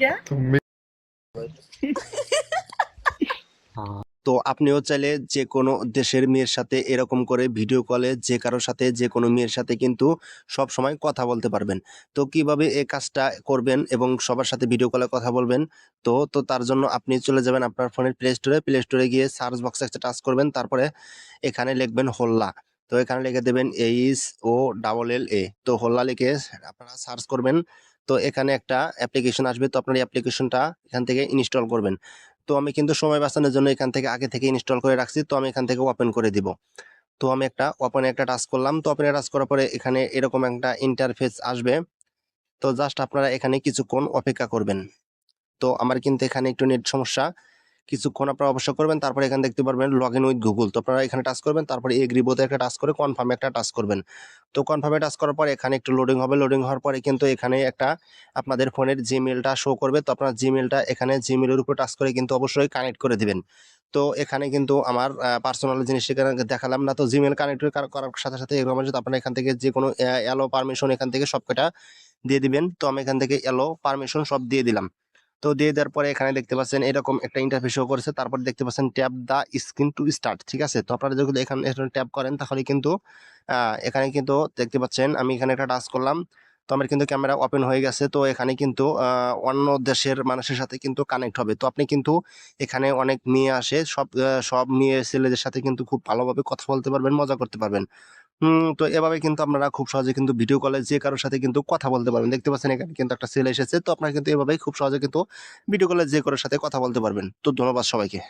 তো আপনিও চাইলে যে কোনো দেশের মেয়ের সাথে এরকম করে ভিডিও কলে যে কারোর সাথে যে কোনো মেয়ের সাথে কিন্তু সব সময় কথা বলতে পারবেন। তো কীভাবে এই কাজটা করবেন এবং সবার সাথে ভিডিও কলে কথা বলবেন? তো তো তার জন্য আপনি চলে যাবেন আপনার ফোনের প্লে স্টোরে প্লে স্টোরে গিয়ে সার্চ বক্সে একটা টাচ করবেন তারপরে এখানে লিখবেন হোল্লা। তো এখানে লিখে দেবেন এইচ ও ডাবল এল এ তো হোল্লা লিখে আপনারা সার্চ করবেন। তো এখানে একটা অ্যাপ্লিকেশন আসবে। তো আপনার এই অ্যাপ্লিকেশনটা এখান থেকে ইনস্টল করবেন। তো আমি কিন্তু সময় বাঁচানোর জন্য এখান থেকে আগে থেকে ইনস্টল করে রাখছি। তো আমি এখান থেকে ওপেন করে দিব। তো আমি একটা ওপেনে একটা টাচ করলাম। তো ওপেনে টাচ করার পরে এখানে এরকম একটা ইন্টারফেস আসবে। তো জাস্ট আপনারা এখানে কিছুক্ষণ অপেক্ষা করবেন। তো আমার কিন্তু এখানে একটু নেট সমস্যা। কিছুক্ষণ আপনারা অবশ্য করবেন, তারপরে এখানে দেখতে পারবেন লগ ইন উইথ গুগল তো আপনারা এখানে টাচ করবেন, তারপরে এগ্রি বোতে একটা টাচ করে কনফার্মে একটা টাচ করবেন। তো কনফার্মে টাচ করার পরে এখানে একটু লোডিং হবে। লোডিং হওয়ার পরে কিন্তু এখানে একটা আপনাদের ফোনের জিমেলটা শো করবে। তো আপনার জিমেলটা এখানে জিমেলের উপর টাচ করে কিন্তু অবশ্যই কানেক্ট করে দেবেন। তো এখানে কিন্তু আমার পার্সোনাল জিনিস এখানে দেখালাম না। তো জিমেল কানেক্ট করার সাথে সাথে এরকম তো আপনারা এখান থেকে যে কোনো এলো পারমিশন এখান থেকে সব কটা দিয়ে দিবেন। তো আমি এখান থেকে এলো পারমিশন সব দিয়ে দিলাম। তো দিয়ে দেওয়ার পরে এখানে দেখতে পাচ্ছেন এরকম একটা ইন্টারফেস শো করেছে। তারপর দেখতে পাচ্ছেন tap the screen to start ঠিক আছে? তো আপনারা যদি এখানে ট্যাপ করেন তাহলে কিন্তু এখানে কিন্তু দেখতে পাচ্ছেন আমি এখানে একটা টাচ করলাম। তো আমার কিন্তু ক্যামেরা ওপেন হয়ে গেছে। তো এখানে কিন্তু অন্য দেশের মানুষের সাথে কিন্তু কানেক্ট হবে। তো আপনি কিন্তু এখানে অনেক মেয়ে আসে, সব সব মেয়ে ছেলেদের সাথে কিন্তু খুব ভালোভাবে কথা বলতে পারবেন, মজা করতে পারবেন। তো এভাবে কিন্তু আপনারা খুব সহজে কিন্তু ভিডিও কলে যে কারোর সাথে কিন্তু কথা বলতে পারবেন। দেখতে পাচ্ছেন এখানে কিন্তু একটা সেল এসেছে, তো আপনারা কিন্তু এভাবেই খুব সহজে কিন্তু ভিডিও কলে যে কারোর সাথে কথা বলতে পারবেন। তো ধন্যবাদ সবাইকে।